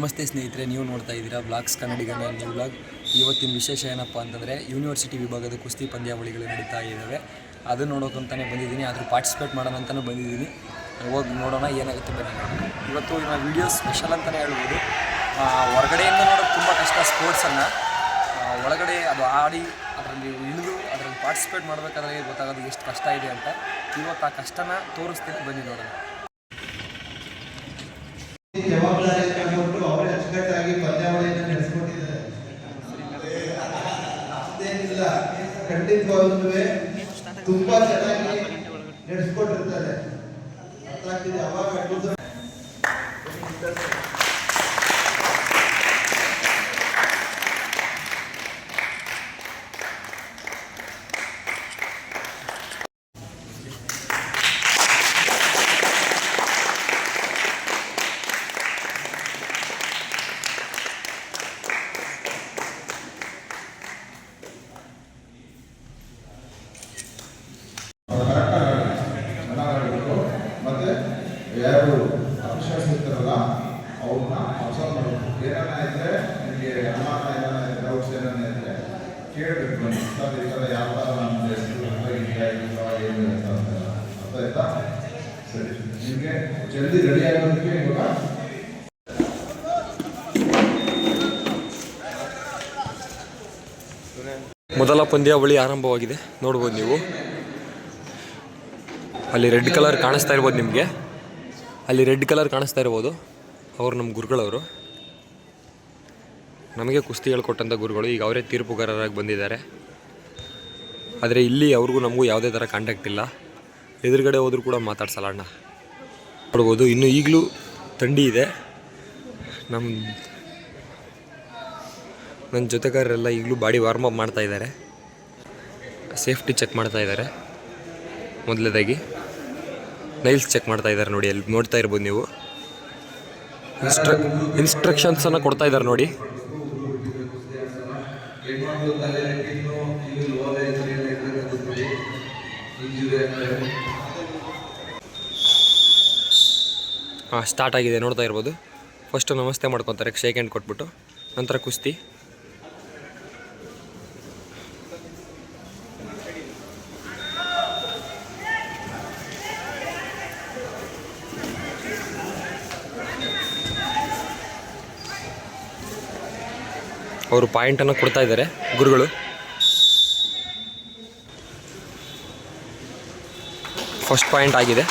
ನಮಸ್ತೆ ಸ್ನೇಹಿತರೆ, ನೀವು ನೋಡ್ತಾ ಇದ್ದೀರಾ ಬ್ಲಾಗ್ಸ್ ಕನ್ನಡಿಗನ ನ್ಯೂ ಬ್ಲಾಗ್. ಇವತ್ತಿನ ವಿಶೇಷ ಏನಪ್ಪ ಅಂತಂದರೆ ಯೂನಿವರ್ಸಿಟಿ ವಿಭಾಗದ ಕುಸ್ತಿ ಪಂದ್ಯಾವಳಿಗಳು ನಡೀತಾ ಇದ್ದಾವೆ ಅದನ್ನು ನೋಡೋಕ್ಕಂತಲೇ ಬಂದಿದ್ದೀನಿ, ಆದರೂ ಪಾರ್ಟಿಸಿಪೇಟ್ ಮಾಡೋಣ ಅಂತಲೂ ಬಂದಿದ್ದೀನಿ. ಹೋಗಿ ನೋಡೋಣ ಏನಾಗುತ್ತೆ ಬನ್ನಿ. ಇವತ್ತು ಇವಾಗ ವಿಡಿಯೋ ಸ್ಪೆಷಲ್ ಅಂತಲೇ ಹೇಳ್ಬೋದು. ಹೊರಗಡೆಯಿಂದ ನೋಡೋಕ್ಕೆ ತುಂಬ ಕಷ್ಟ ಸ್ಪೋರ್ಟ್ಸನ್ನು ಒಳಗಡೆ ಅದು ಆಡಿ, ಅದರಲ್ಲಿ ಇಳಿದು, ಅದರಲ್ಲಿ ಪಾರ್ಟಿಸಿಪೇಟ್ ಮಾಡಬೇಕಾದ್ರೆ ಗೊತ್ತಾಗೋದು ಎಷ್ಟು ಕಷ್ಟ ಇದೆ ಅಂತ. ಇವತ್ತು ಆ ಕಷ್ಟನ ತೋರಿಸ್ತೀನಿ, ಬನ್ನಿ ನೋಡೋಣ. ಖಂಡಿತವಾಗ್ಲೂ ತುಂಬಾ ಚೆನ್ನಾಗಿ ನಡೆಸ್ಕೊಟ್ಟಿರ್ತಾರೆ. ಅವಾಗ ಕೂತು- ಚೆನ್ನಾಗಿರ್ಬೇಕು ಮತ್ತೆ ಯಾರು ಅಫಿಷಿಯಲ್ಸ್ ಇರ್ತಾರಲ್ಲ ಅವ್ರನ್ನ ಅಬ್ಸರ್ವ್ ಮಾಡಬೇಕು ಏನಾನ ಇದ್ರೆ ನಿಮಗೆ ಅನುಮಾನ ಏನಾನ ಇದ್ರೆ ಡೌಟ್ಸ್ ಏನಾನ ಇದ್ರೆ ಕೇಳಬೇಕು ಬನ್ನಿ ಸರ್ ಈ ಥರ ಯಾವ ಥರ ನಮ್ಮ ಹೆಸರು ಇದೆಯಾ ಇಲ್ವಾ ಏನು ಅಂತ ಅಂತೆಲ್ಲ. ಅರ್ಥ ಆಯ್ತಾ ಸರಿ ನಿಮಗೆ ಜಲ್ದಿ ರೆಡಿ ಆಗೋದಕ್ಕೆ ಇವಾಗ ಮೊದಲ ಪಂದ್ಯಾವಳಿ ಆರಂಭವಾಗಿದೆ. ನೋಡ್ಬೋದು ನೀವು. ಅಲ್ಲಿ ರೆಡ್ ಕಲರ್ ಕಾಣಿಸ್ತಾ ಇರ್ಬೋದು ನಿಮಗೆ. ಅಲ್ಲಿ ರೆಡ್ ಕಲರ್ ಕಾಣಿಸ್ತಾ ಇರ್ಬೋದು. ಅವರು ನಮ್ಮ ಗುರುಗಳವರು. ನಮಗೆ ಕುಸ್ತಿ ಹೇಳ್ಕೊಟ್ಟಂಥ ಗುರುಗಳು ಈಗ ಅವರೇ ತೀರ್ಪುಗಾರರಾಗಿ ಬಂದಿದ್ದಾರೆ. ಆದರೆ ಇಲ್ಲಿ ಅವ್ರಿಗೂ ನಮಗೂ ಯಾವುದೇ ಥರ ಕಾಂಟ್ಯಾಕ್ಟ್ ಇಲ್ಲ. ಎದುರುಗಡೆ ಹೋದರೂ ಕೂಡ ಮಾತಾಡ್ಸಲ್ಲ ಅಣ್ಣ. ನೋಡ್ಬೋದು, ಇನ್ನು ಈಗಲೂ ಥಂಡಿ ಇದೆ. ನಮ್ಮ ನನ್ನ ಜೊತೆಗಾರರೆಲ್ಲ ಈಗಲೂ ಬಾಡಿ ವಾರ್ಮ್ ಅಪ್ ಮಾಡ್ತಾ ಇದ್ದಾರೆ. ಸೇಫ್ಟಿ ಚೆಕ್ ಮಾಡ್ತಾ ಇದ್ದಾರೆ. ಮೊದಲನೇದಾಗಿ ನೈಲ್ಸ್ ಚೆಕ್ ಮಾಡ್ತಾ ಇದ್ದಾರೆ ನೋಡಿ ಅಲ್ಲಿ ನೋಡ್ತಾ ಇರ್ಬೋದು ನೀವು. ಇನ್ಸ್ಟ್ರ ಇನ್ಸ್ಟ್ರಕ್ಷನ್ಸನ್ನು ಕೊಡ್ತಾ ಇದ್ದಾರೆ ನೋಡಿ. ಹಾಂ ಸ್ಟಾರ್ಟ್ ಆಗಿದೆ, ನೋಡ್ತಾ ಇರ್ಬೋದು. ಫಸ್ಟು ನಮಸ್ತೆ ಮಾಡ್ಕೊತಾರೆ ಶೇಕ್ ಹ್ಯಾಂಡ್ ಕೊಟ್ಬಿಟ್ಟು. ನಂತರ ಕುಸ್ತಿ. ಅವರು ಪಾಯಿಂಟನ್ನು ಕೊಡ್ತಾ ಇದ್ದಾರೆ, ಗುರುಗಳು. ಫಸ್ಟ್ ಪಾಯಿಂಟ್ ಆಗಿದೆ.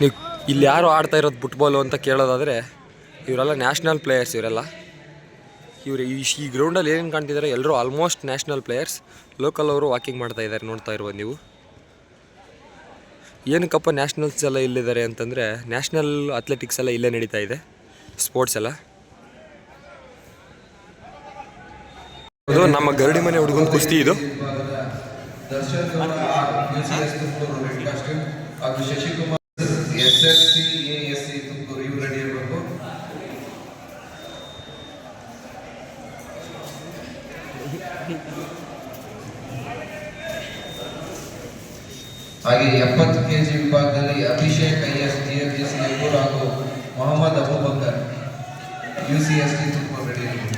ನೀವು ಇಲ್ಲಿ ಯಾರು ಆಡ್ತಾ ಇರೋದು ಫುಟ್ಬಾಲು ಅಂತ ಕೇಳೋದಾದರೆ, ಇವರೆಲ್ಲ ನ್ಯಾಷನಲ್ ಪ್ಲೇಯರ್ಸ್ ಇವರೆಲ್ಲ. ಇವರು ಈ ಗ್ರೌಂಡಲ್ಲಿ ಏನೇನು ಕಾಣ್ತಿದ್ದಾರೆ, ಎಲ್ಲರೂ ಆಲ್ಮೋಸ್ಟ್ ನ್ಯಾಷನಲ್ ಪ್ಲೇಯರ್ಸ್ ಲೋಕಲ್ ಅವರು ವಾಕಿಂಗ್ ಮಾಡ್ತಾ ಇದ್ದಾರೆ, ನೋಡ್ತಾ ಇರ್ಬೋದು ನೀವು. ಏನಕ್ಕಪ್ಪ ನ್ಯಾಷನಲ್ಸ್ ಎಲ್ಲ ಇಲ್ಲಿದ್ದಾರೆ ಅಂತಂದರೆ ನ್ಯಾಷನಲ್ ಅಥ್ಲೆಟಿಕ್ಸ್ ಎಲ್ಲ ಇಲ್ಲೇ ನಡೀತಾ ಇದೆ ಸ್ಪೋರ್ಟ್ಸ್ ಎಲ್ಲ. ಇದು ನಮ್ಮ ಗರಡಿ ಮನೆ ಹುಡುಗನ ಕುಸ್ತಿ ಇದು. ದರ್ಶನ್ ಹಾಗೆ ಎಪ್ಪತ್ತು ಕೆಜಿ ವಿಭಾಗದಲ್ಲಿ Abhishek I S T F S Tumakuru ಹಾಗೂ Mohammed Abubakar U C S T Tumakuru ready ಇರಬೇಕು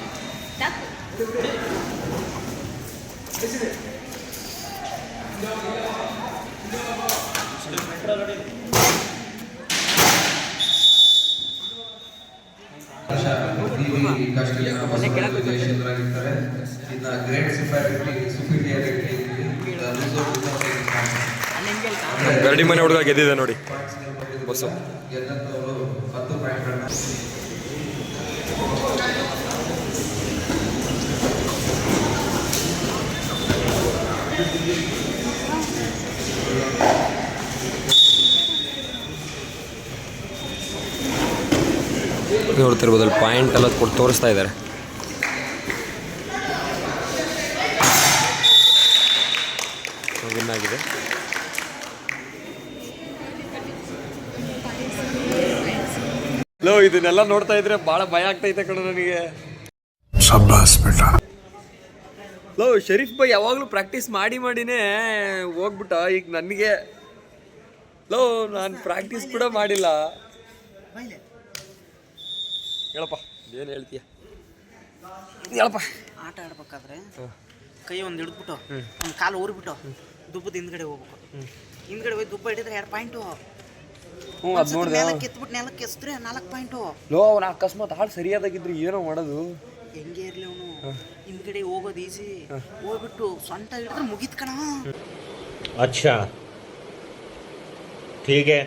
ದೇಶದವರಾಗಿರ್ತಾರೆ ಗ್ರೇಟ್ ಗರಡಿ ಮನೆ ಹುಡುಗ ಗೆದ್ದಿದೆ ನೋಡಿ. ಬಸ್ಸು ಹತ್ತು ಪಾಯಿಂಟ್ಗಳನ್ನು ನೋಡ್ತಿರ್ಬೋದು ಅಲ್ಲಿ ಪಾಯಿಂಟ್ ಎಲ್ಲ ಕೊಟ್ಟು ತೋರಿಸ್ತಾ ಇದ್ದಾರೆ ವಿನ್ ಆಗಿದೆ. ಲೋ ಇದನ್ನೆಲ್ಲ ನೋಡ್ತಾ ಇದ್ರೆ ಬಹಳ ಭಯ ಆಗ್ತೈತೆ ಕಣ ನನಗೆ. ಲೋ ಶರೀಫ್ ಬೈ ಯಾವಾಗಲೂ ಪ್ರಾಕ್ಟೀಸ್ ಮಾಡಿ ಮಾಡಿನೇ ಹೋಗ್ಬಿಟ್ಟ. ಈಗ ನನಗೆ ಲೋ ನಾನು ಪ್ರಾಕ್ಟೀಸ್ ಕೂಡ ಮಾಡಿಲ್ಲ. ಹೇಳಪ್ಪ ಏನು ಹೇಳ್ತೀಯ? ಹೇಳಪ್ಪ. ಆಟ ಆಡ್ಬೇಕಾದ್ರೆ ಕೈ ಒಂದು ಹಿಡಿದ್ಬಿಟ್ಟು ಒಂದು ಕಾಲು ಊರಿಬಿಟ್ಟು ದುಬ್ಬದ ಹಿಂದ್ಗಡೆ ಹೋಗ್ಬೇಕು. ಹಿಂದ್ಗಡೆ ಹೋಗಿ ದುಬ್ಬ ಹಿಡಿದ್ರೆ ಎರಡು ಪಾಯಿಂಟು ಹ್ಞೂ ಅದು ನೋಡಿದೆ. ನೆಲಕ್ಕೆ ಎಸ್ದ್ರೆ ನಾಲ್ಕು ಪಾಯಿಂಟು ಲೋ ಅವ್ನು ಅಕಸ್ಮಾತ್ ಹಾಳು ಸರಿಯಾದಾಗಿದ್ರೆ ಏನೋ ಮಾಡೋದು. ಹೆಂಗೆ ಇರಲಿ ಅವನು? ಹಿಂದ್ಗಡೆ ಹೋಗೋದು ಈಸಿ ಹೋಗ್ಬಿಟ್ಟು ಸ್ವಂತ ಹಿಡಿದ್ರೆ ಮುಗಿತ್ ಕಣ. ಅಚ್ಚಾ. ಹೀಗೆ.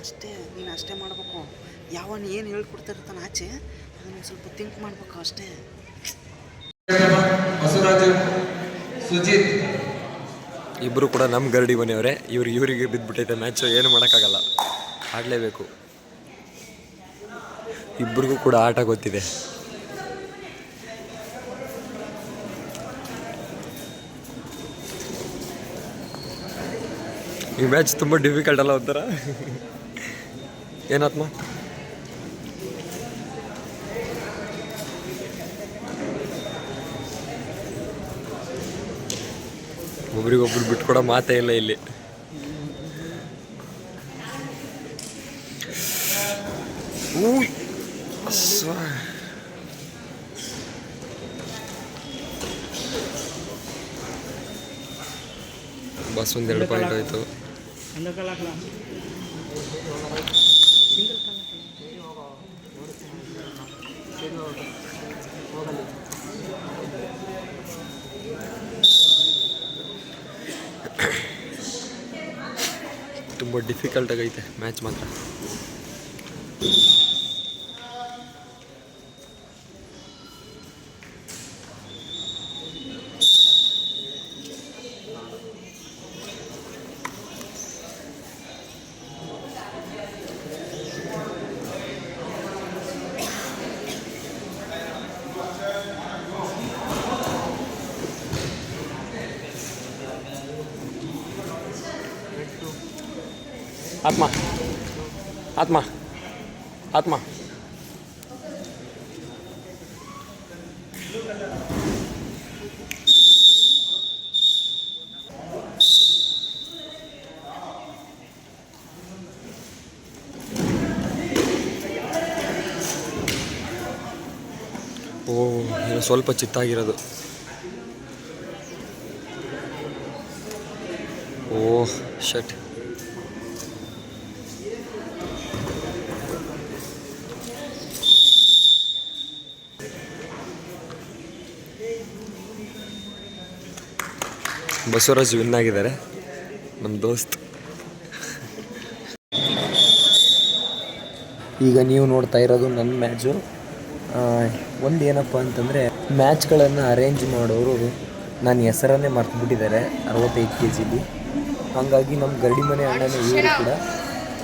ಅಷ್ಟೇ ನೀನು ಅಷ್ಟೇ ಮಾಡಬೇಕು. ಯಾವನ್ ಏನು ಹೇಳ್ಕೊಡ್ತಿರ್ತಾನೆ ಆಚೆ ಅದನ್ನ ಸ್ವಲ್ಪ ತಿಂಕ್ ಮಾಡ್ಬೇಕು ಅಷ್ಟೇ. ಸುಜಿತ್. ಇಬ್ಬರು ಕೂಡ ನಮ್ಮ ಗರಡಿ ಮನೆಯವರೇ. ಇವ್ರು ಇವರಿಗೆ ಬಿದ್ದುಬಿಟ್ಟೈತೆ ಮ್ಯಾಚು ಏನು ಮಾಡೋಕ್ಕಾಗಲ್ಲ. ಆಡಲೇಬೇಕು. ಇಬ್ರಿಗೂ ಕೂಡ ಆಟ ಗೊತ್ತಿದೆ. ಈ ಮ್ಯಾಚ್ ತುಂಬ ಡಿಫಿಕಲ್ಟ್ ಅಲ್ಲ ಒಂಥರ. ಏನಾತ್ಮ ಒಬ್ರಿಗೊಬ್ರು ಬಿಟ್ಕೊಡೋ ಮಾತೇ ಇಲ್ಲ ಇಲ್ಲಿ. ಬಸ್ ಒಂದೆರಡು ಪಾಯಿಂಟ್ ಹೋಯ್ತು ತುಂಬ ಡಿಫಿಕಲ್ಟ್ ಆಗೈತೆ ಮ್ಯಾಚ್ ಮಾತ್ರ ಆತ್ಮ. ಆತ್ಮ. ಆತ್ಮ. ಓ ಸ್ವಲ್ಪ ಚಿತ್ತಾಗಿರೋದು. ಓಹ್ ಶಟ್ ಬಸವರಾಜ್ ವಿನ್ ಆಗಿದ್ದಾರೆ. ನಮ್ಮ ದೋಸ್ತ್. ಈಗ ನೀವು ನೋಡ್ತಾ ಇರೋದು ನನ್ನ ಮ್ಯಾಚು. ಒಂದು ಏನಪ್ಪ ಅಂತಂದರೆ, ಮ್ಯಾಚ್ಗಳನ್ನು ಅರೇಂಜ್ ಮಾಡೋರು ನನ್ನ ಹೆಸರನ್ನೇ ಮರ್ತುಬಿಟ್ಟಿದ್ದಾರೆ, ಅರವತ್ತೈದು ಕೆ ಜಿಲಿ ಹಾಗಾಗಿ ನಮ್ಮ ಗರಡಿ ಮನೆ ಅಣ್ಣನೇ ಇವರು ಕೂಡ.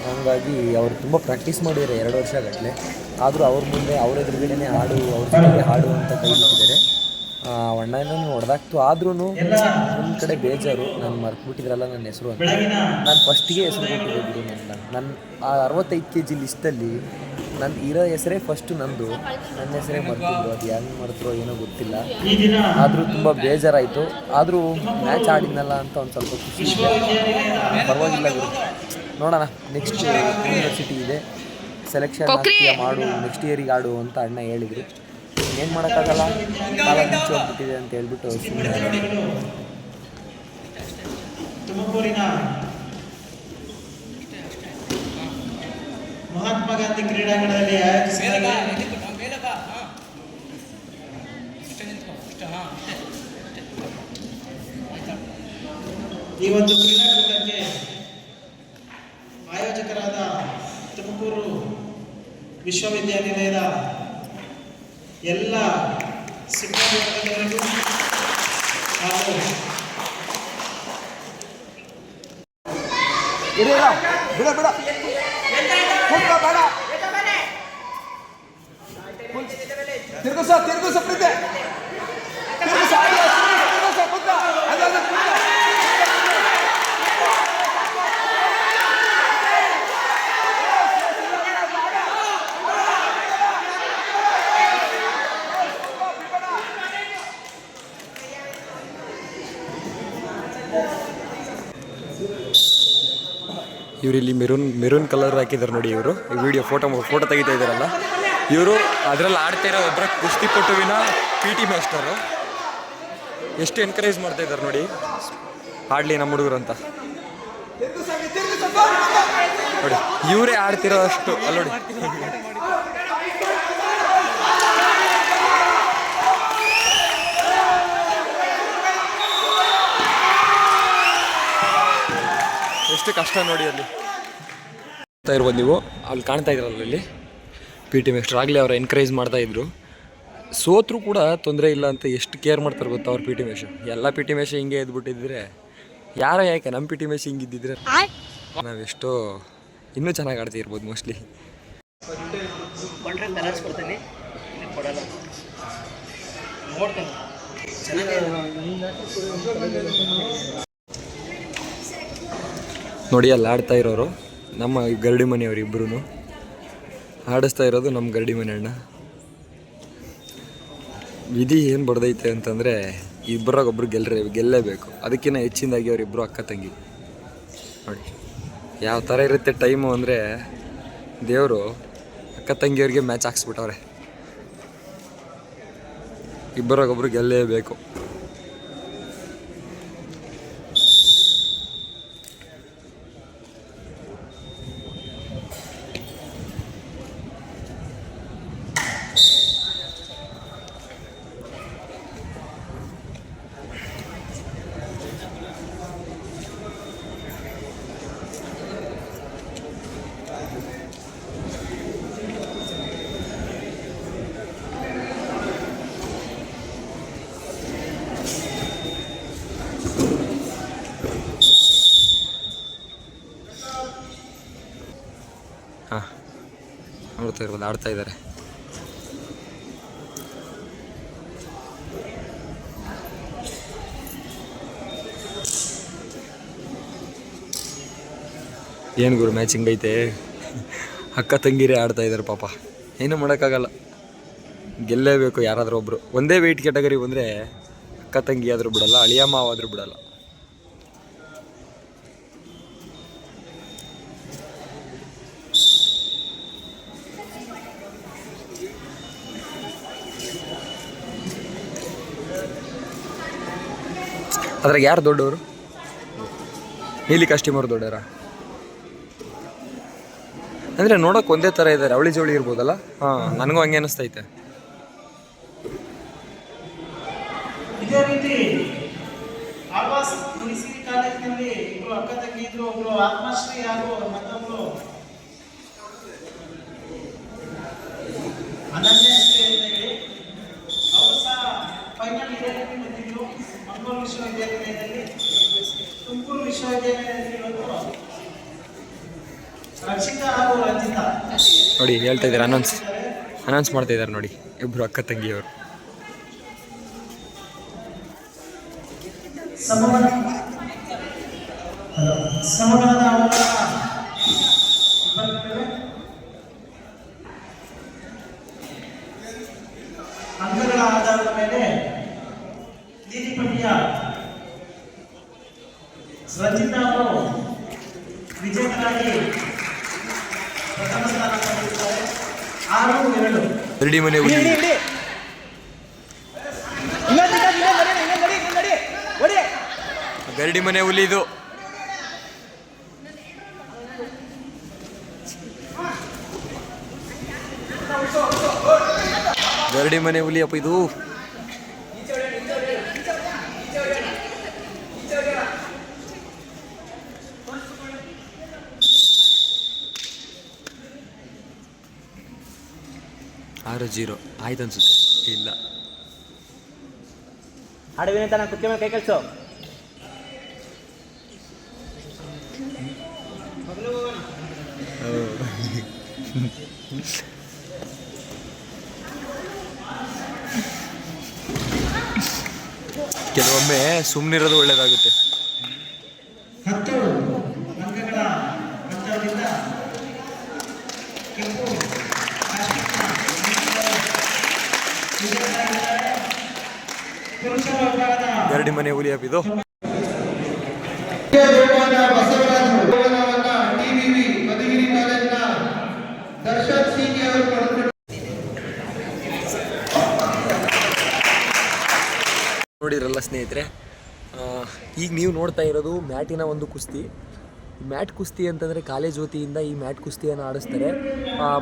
ಹಾಗಾಗಿ ಅವರು ತುಂಬ ಪ್ರಾಕ್ಟೀಸ್ ಮಾಡಿದ್ದಾರೆ ಎರಡು ವರ್ಷ ಗಟ್ಟಲೆ ಆದರೂ ಅವ್ರ ಮುಂದೆ ಅವ್ರ ಎದುರುಗಡೆನೇ ಹಾಡು, ಅವ್ರ ಜೊತೆಗೆ ಹಾಡು ಅಂತ ಕೈ ಬಿಟ್ಟಿದ್ದಾರೆ. ಅಣ್ಣನ ಹೊಡೆದಾಕ್ತು ಆದ್ರೂ ಒಂದು ಕಡೆ ಬೇಜಾರು. ನಾನು ಮರ್ತ್ಬಿಟ್ಟಿದ್ರಲ್ಲ ನನ್ನ ಹೆಸರು ಅಂತ. ನಾನು ಫಸ್ಟಿಗೆ ಹೆಸರು ಕೊಟ್ಟಿದ್ದು ನನ್ನ. ನನ್ನ ಆ ಅರವತ್ತೈದು ಕೆ ಜಿ ಲಿಸ್ಟಲ್ಲಿ ನನ್ನ ಇರೋ ಹೆಸರೇ ಫಸ್ಟು ನಂದು. ನನ್ನ ಹೆಸರೇ ಮರ್ತಿದ್ರು. ಅದು ಹೆಂಗೆ ಮರ್ತರೋ ಏನೋ ಗೊತ್ತಿಲ್ಲ. ಆದರೂ ತುಂಬ ಬೇಜಾರಾಯಿತು. ಆದರೂ ಮ್ಯಾಚ್ ಆಡಿದ್ನಲ್ಲ ಅಂತ ಒಂದು ಸ್ವಲ್ಪ ಖುಷಿ ಇದೆ. ಪರವಾಗಿಲ್ಲ ಗುರು ನೋಡೋಣ ನೆಕ್ಸ್ಟ್ ಯೂನಿವರ್ಸಿಟಿ ಇದೆ. ಸೆಲೆಕ್ಷನ್ ಮಾಡು ನೆಕ್ಸ್ಟ್ ಇಯರಿಗೆ ಆಡು ಅಂತ ಅಣ್ಣ ಹೇಳಿದ್ರು. ಏನು ಮಾಡೋಕ್ಕಾಗಲ್ಲ? ಕಾಲ ಮುಚ್ಚಿ ಹೋಗ್ಬಿಟ್ಟಿದೆ ಅಂತ ಹೇಳ್ಬಿಟ್ಟು ತುಮಕೂರಿನ ಮಹಾತ್ಮ ಗಾಂಧಿ ಕ್ರೀಡಾಂಗಣದಲ್ಲಿ ಈ ಒಂದು ಕ್ರೀಡಾಕೂಟಕ್ಕೆ ಆಯೋಜಕರಾದ ತುಮಕೂರು ವಿಶ್ವವಿದ್ಯಾನಿಲಯದ ಎಲ್ಲ ಸಿಬ್ಬಂದಿ ವರ್ಗದವರಿಗೂ ಬಿಡ ತಿರ್ಗುಸ ಇವ್ರು ಇಲ್ಲಿ ಮೆರೂನ್ ಮೆರೂನ್ ಕಲರ್ ಹಾಕಿದ್ದಾರೆ ನೋಡಿ ಇವರು. ಈ ವಿಡಿಯೋ ಫೋಟೋ ಫೋಟೋ ತೆಗಿತಾ ಇದ್ದಾರಲ್ಲ. ಇವರು ಅದರಲ್ಲಿ ಆಡ್ತಾ ಇರೋ ಒಬ್ಬರ ಕುಸ್ತಿಪಟುವಿನ ಪಿ ಟಿ ಮಾಸ್ಟರು ಎಷ್ಟು ಎನ್ಕರೇಜ್ ಮಾಡ್ತಾ ಇದ್ದಾರೆ ನೋಡಿ. ಆಡಲಿ ನಮ್ಮ ಹುಡುಗರು ಅಂತ. ನೋಡಿ, ಇವರೇ ಆಡ್ತಿರೋ ಅಷ್ಟು ಅಲ್ಲೋಡಿ ಎಷ್ಟು ಕಷ್ಟ ನೋಡಿ ಅಲ್ಲಿ. ಇರ್ಬೋದು ನೀವು. ಅಲ್ಲಿ ಕಾಣ್ತಾ ಇದ್ರಲ್ಲ ಇಲ್ಲಿ ಪಿ ಟಿ ಮಾಸ್ಟರ್ ಆಗಲೇ ಅವ್ರು ಎನ್ಕರೇಜ್ ಮಾಡ್ತಾ ಇದ್ರು. ಸೋತ್ರು ಕೂಡ ತೊಂದರೆ ಇಲ್ಲ ಅಂತ ಎಷ್ಟು ಕೇರ್ ಮಾಡ್ತಾರೆ ಗೊತ್ತಾ ಅವ್ರ ಪಿ ಟಿ ಮೇಷ ಎಲ್ಲ ಪಿ ಟಿ ಮೇಷ ಹಿಂಗೆ ಎದ್ಬಿಟ್ಟಿದ್ರೆ. ಯಾರೋ ಯಾಕೆ? ನಮ್ಮ ಪಿ ಟಿ ಮೇಷ್ ಹಿಂಗಿದ್ದಿದ್ರೆ ನಾವೆಷ್ಟೋ ಇನ್ನೂ ಚೆನ್ನಾಗಿ ಆಡ್ತಾ ಇರ್ಬೋದು ಮೋಸ್ಟ್ಲಿ ನೋಡಿ ಅಲ್ಲಿ ಆಡ್ತಾ ಇರೋರು. ನಮ್ಮ ಗರಡಿ ಮನೆಯವರು ಇಬ್ಬರು ಆಡಿಸ್ತಾ ಇರೋದು ನಮ್ಮ ಗರಡಿ ಮನೆ ಅಣ್ಣ. ವಿಧಿ ಏನು ಬಡ್ದೈತೆ ಅಂತಂದರೆ ಇಬ್ಬರಾಗೊಬ್ರು ಗೆಲ್ಲರೆ ಗೆಲ್ಲೇಬೇಕು. ಅದಕ್ಕಿಂತ ಹೆಚ್ಚಿನದಾಗಿ ಅವರಿಬ್ಬರು ಅಕ್ಕ ತಂಗಿ. ನೋಡಿ, ಯಾವ ಥರ ಇರುತ್ತೆ ಟೈಮು ಅಂದರೆ, ದೇವರು ಅಕ್ಕ ತಂಗಿಯವ್ರಿಗೆ ಮ್ಯಾಚ್ ಹಾಕ್ಸ್ಬಿಟ್ಟವ್ರೆ. ಇಬ್ಬರಾಗೊಬ್ರು ಗೆಲ್ಲೇಬೇಕು. ನೋಡ್ತಾ ಇರ್ಬೋದು, ಆಡ್ತಾ ಇದ್ದಾರೆ. ಏನು ಗುರು ಮ್ಯಾಚಿಂಗ್ ಐತೆ? ಅಕ್ಕ ತಂಗಿರೇ ಆಡ್ತಾ ಇದ್ದಾರೆ ಪಾಪ. ಏನೂ ಮಾಡೋಕ್ಕಾಗಲ್ಲ. ಗೆಲ್ಲೇಬೇಕು ಯಾರಾದರೂ ಒಬ್ಬರು ಒಂದೇ ವೆಯ್ಟ್ ಕ್ಯಾಟಗರಿ ಬಂದರೆ ಅಕ್ಕ ತಂಗಿ ಆದರೂ ಬಿಡಲ್ಲ ಅಳಿಯ ಮಾವಾದರೂ ಬಿಡಲ್ಲ. ಅದ್ರಾಗ ಯಾರು ದೊಡ್ಡವರು? ನೀಲಿ ಕಸ್ಟಮರ್ ದೊಡ್ಡವರ ಅಂದರೆ ನೋಡೋಕೆ ಒಂದೇ ಥರ ಇದ್ದಾರೆ ಅವಳಿ ಜೋಳಿ ಇರ್ಬೋದಲ್ಲ? ಹಾಂ, ನನಗೂ ಹಂಗೆ ಅನಿಸ್ತೈತೆ. ಇದೇ ರೀತಿ ಒಬ್ರು ಆತ್ಮಶ್ರೀ ಮತ್ತೊಬ್ರು ಅಂತ ಅವರು ಫೈನಲ್ ರೀತಿ ವಿಶ್ವವಿದ್ಯಾಲಯದಲ್ಲಿ ತುಮಕೂರು ವಿಶ್ವವಿದ್ಯಾಲಯದಲ್ಲಿ ಇವತ್ತು ರಕ್ಷಿತಾ ಹಾಗೂ ರಂಜಿತಾ. ನೋಡಿ ಹೇಳ್ತಾ ಇದ್ದಾರೆ ಅನೌನ್ಸ್ ಅನೌನ್ಸ್ ಮಾಡ್ತಾ ಇದ್ದಾರೆ ನೋಡಿ ಇಬ್ಬರು ಅಕ್ಕ ತಂಗಿಯವರು. ಸಮಾನ ಸಮಾನ ಅವರ ಅಂಕಗಳ ಆಧಾರದ ಮೇಲೆ ನೀತಿಪಟ್ಟಿಯ ರಂಜಿತಾ ಅವರು ವಿಜೇತರಾಗಿ ಪ್ರಥಮ ಸ್ಥಾನ ಪಡೆದಿದ್ದಾರೆ ಆರು ಎರಡು ಮನೆ ಗರಡಿ ಮನೆ ಹುಲಿ ಇದು. ಗರಡಿ ಮನೆ ಹುಲಿ ಅಪ್ಪ ಇದು. ಆರು ಜೀರೋ. ಆಯ್ತು ಅನ್ಸುತ್ತೆ. ಇಲ್ಲ. ಅಡವಿನ ವಿನಂತ ನಾನು ಕುತ್ಕೆ ಮೇಲೆ ಕೈ ಕಳಿಸು ಕೆಲವೊಮ್ಮೆ ಸುಮ್ಮನಿರೋದು ಒಳ್ಳೇದಾಗುತ್ತೆ. ಗರಡಿ ಮನೆ ಹುಲಿ. ನೋಡಿದ್ರಲ್ಲ ಸ್ನೇಹಿತರೆ ಈಗ ನೀವು ನೋಡ್ತಾ ಇರೋದು ಮ್ಯಾಟಿನ ಒಂದು ಕುಸ್ತಿ. ಮ್ಯಾಟ್ ಕುಸ್ತಿ ಅಂತಂದರೆ ಕಾಲೇಜ್ ವತಿಯಿಂದ ಈ ಮ್ಯಾಟ್ ಕುಸ್ತಿಯನ್ನು ಆಡಿಸ್ತಾರೆ.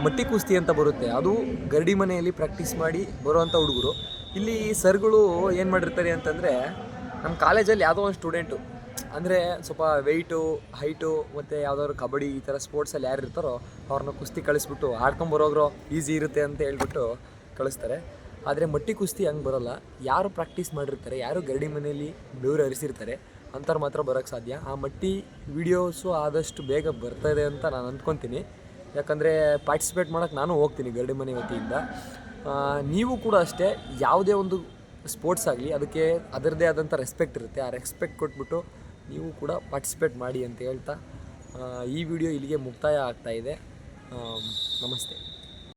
ಮಟ್ಟಿ ಕುಸ್ತಿ ಅಂತ ಬರುತ್ತೆ. ಅದು ಗರಡಿ ಮನೆಯಲ್ಲಿ ಪ್ರಾಕ್ಟೀಸ್ ಮಾಡಿ ಬರುವಂಥ ಹುಡುಗರು. ಇಲ್ಲಿ ಸರ್ಗಳು ಏನು ಮಾಡಿರ್ತಾರೆ ಅಂತಂದರೆ ನಮ್ಮ ಕಾಲೇಜಲ್ಲಿ ಯಾವುದೋ ಒಂದು ಸ್ಟೂಡೆಂಟು, ಅಂದರೆ ಸ್ವಲ್ಪ ವೆಯ್ಟು ಹೈಟು ಮತ್ತು ಯಾವುದಾದ್ರು ಕಬಡ್ಡಿ ಈ ಥರ ಸ್ಪೋರ್ಟ್ಸಲ್ಲಿ ಯಾರು ಇರ್ತಾರೋ ಅವ್ರನ್ನ ಕುಸ್ತಿ ಕಳಿಸ್ಬಿಟ್ಟು ಆಡ್ಕೊಂಬರೋಗ್ರೋ ಈಸಿ ಇರುತ್ತೆ ಅಂತ ಹೇಳ್ಬಿಟ್ಟು ಕಳಿಸ್ತಾರೆ. ಆದರೆ ಮಟ್ಟಿ ಕುಸ್ತಿ ಹಂಗೆ ಬರೋಲ್ಲ. ಯಾರು ಪ್ರಾಕ್ಟೀಸ್ ಮಾಡಿರ್ತಾರೆ, ಯಾರು ಗರಡಿ ಮನೆಯಲ್ಲಿ ಬೆವರು ಹರಿಸಿರ್ತಾರೆ ಅಂಥವ್ರು ಮಾತ್ರ ಬರೋಕ್ಕೆ ಸಾಧ್ಯ. ಆ ಮಟ್ಟಿ ವೀಡಿಯೋಸು ಆದಷ್ಟು ಬೇಗ ಬರ್ತದೆ ಅಂತ ನಾನು ಅಂದ್ಕೊತೀನಿ ಯಾಕಂದರೆ ಪಾರ್ಟಿಸಿಪೇಟ್ ಮಾಡೋಕ್ಕೆ ನಾನು ಹೋಗ್ತೀನಿ ಗರಡಿ ಮನೆ ವತಿಯಿಂದ. ನೀವು ಕೂಡ ಅಷ್ಟೇ ಯಾವುದೇ ಒಂದು ಸ್ಪೋರ್ಟ್ಸ್ ಆಗಲಿ, ಅದಕ್ಕೆ ಅದರದೇ ಆದಂಥ ರೆಸ್ಪೆಕ್ಟ್ ಇರುತ್ತೆ. ಆ ರೆಸ್ಪೆಕ್ಟ್ ಕೊಟ್ಬಿಟ್ಟು ನೀವು ಕೂಡ ಪಾರ್ಟಿಸಿಪೇಟ್ ಮಾಡಿ ಅಂತ ಹೇಳ್ತಾ ಈ ವಿಡಿಯೋ ಇಲ್ಲಿಗೆ ಮುಕ್ತಾಯ ಆಗ್ತಾ ಇದೆ. ನಮಸ್ತೆ.